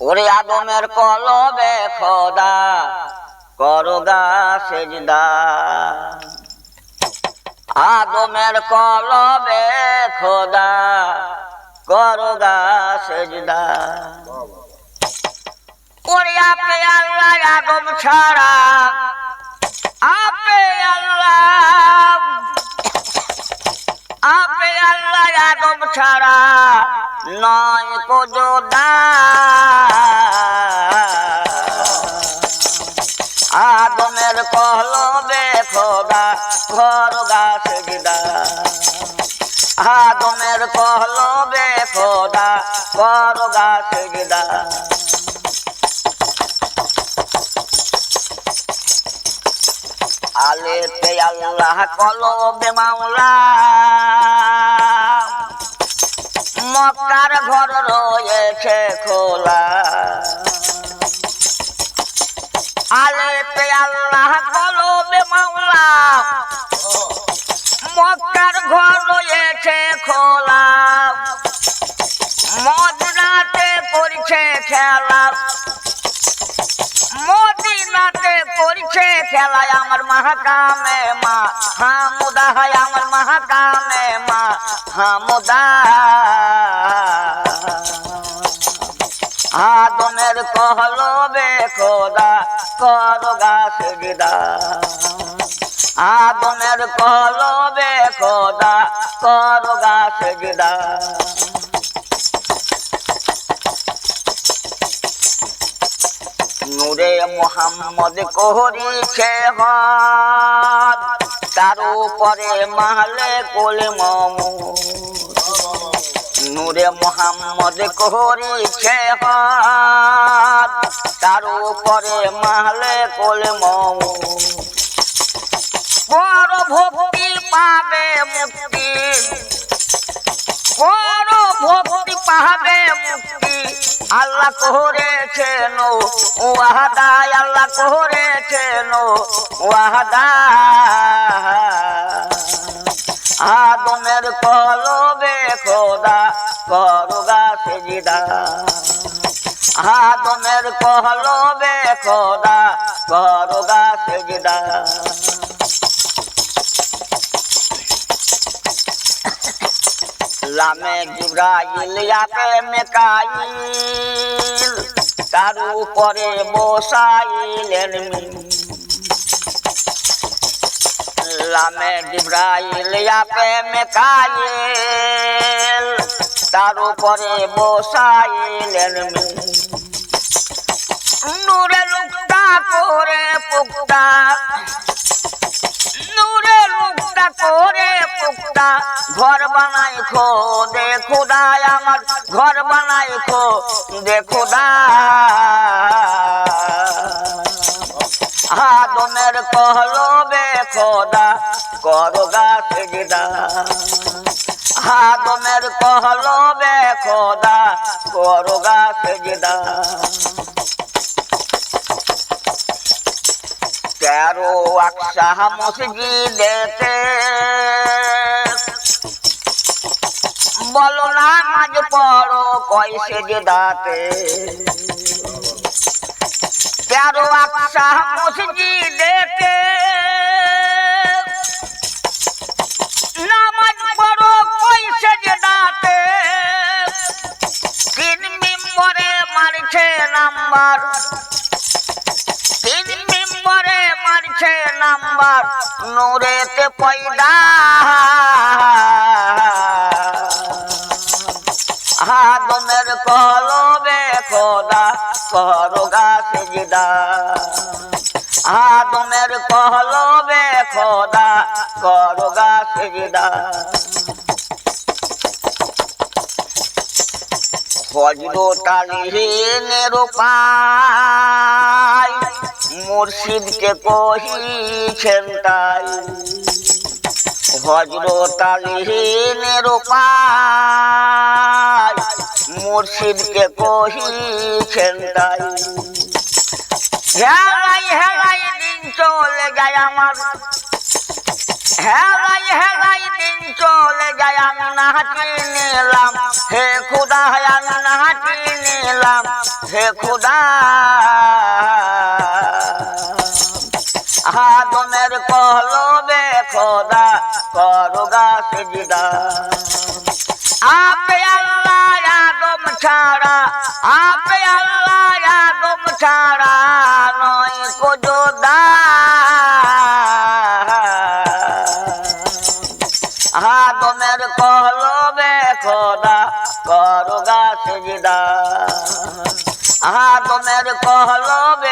ওরে আদমের কলবে খোদা করগা সেজদা। আদমের কলবে খোদা করগা সেজদা। ওরে আপে আল্লাহ আদম ছাড়া, আপে আল্লাহ আপে আল্লাহ আদম ছাড়া নয় কোজোদা আদমের কলবে খোদা গাছ দিদা আলেতে আল্লাহ কলবে মাওলা। মক্কার ঘর রয়েছে খোলা। আলেতে আল্লাহ কলবে মাওলা। মক্কার ঘর রয়েছে করছে খেলা। মদিনাতে করছে খেলায় আমার মাহাকামে মা। হামুদা হয় আমার মাহাকামে মা। হামুদা। আদমের কহলবে খোদা, কর গাছ গিদা আদমের কহলবে খোদা, কর গাছ গিদা নূরে মোহাম্মদ করিছে হদ তার উপরে মাহলে কোলে মম নূরে মোহাম্মদ করিছে হদ তার উপরে মাহলে কোলে মমু আল্লাহ করেছেন ওয়াহাদা আল্লাহ করেছেন ওয়াহাদা আদমের কলবে খোদা করগা সেজিদা। আদমের কলবে খোদা করগা সেজিদা। লামে জিব্রাইল আপে মেকাইল তার উপরে বসাইলেন। লামে জিব্রাইল আপে মেকাইল তার উপরে বসাইলেন। নূরে লুকটা করে পুকটা লুকটা করে পুকটা ঘর বানাই খো দে খুদায় আমার ঘর বানাই খো দে খুদা। আদমের কহলবে খোদা, কর গাছ গিদা। আদমের কহলবে খোদা, কর গাছ গিদা তেরো আকশা মসজিদেতে বলো না মাঝ পড়ো কয়সে যে দাতে তেরো আকশা মসজিদেতে নামাজ নাম্বার নূরেতে পয়দা। আদমের কলবে খোদা করো গাছ জিদা। আদমের কলবে খোদা করো গাছ জিদা। হজরত আলীনের পায় মুর্শিদকে কহিছেন তাই। হজরত আলীনের পায় মুর্শিদকে কহিছেন তাই। হেলাই হেলাই দিন চলে যায় আমার। হেলাই হেলাই দিন চলে যায় আমি নাহাটি নিলাম। হে খুদা, আমি নাহাটি নিলাম। হে খুদা আদমের কলবে খোদা করুগা সিজদা। আপে আল্লাহ আদম ছাড়া, আপে আল্লাহ আদম ছাড়া নয় কোজদা আদমের কলবে খোদা করুগা সিজদা। আদমের কলবে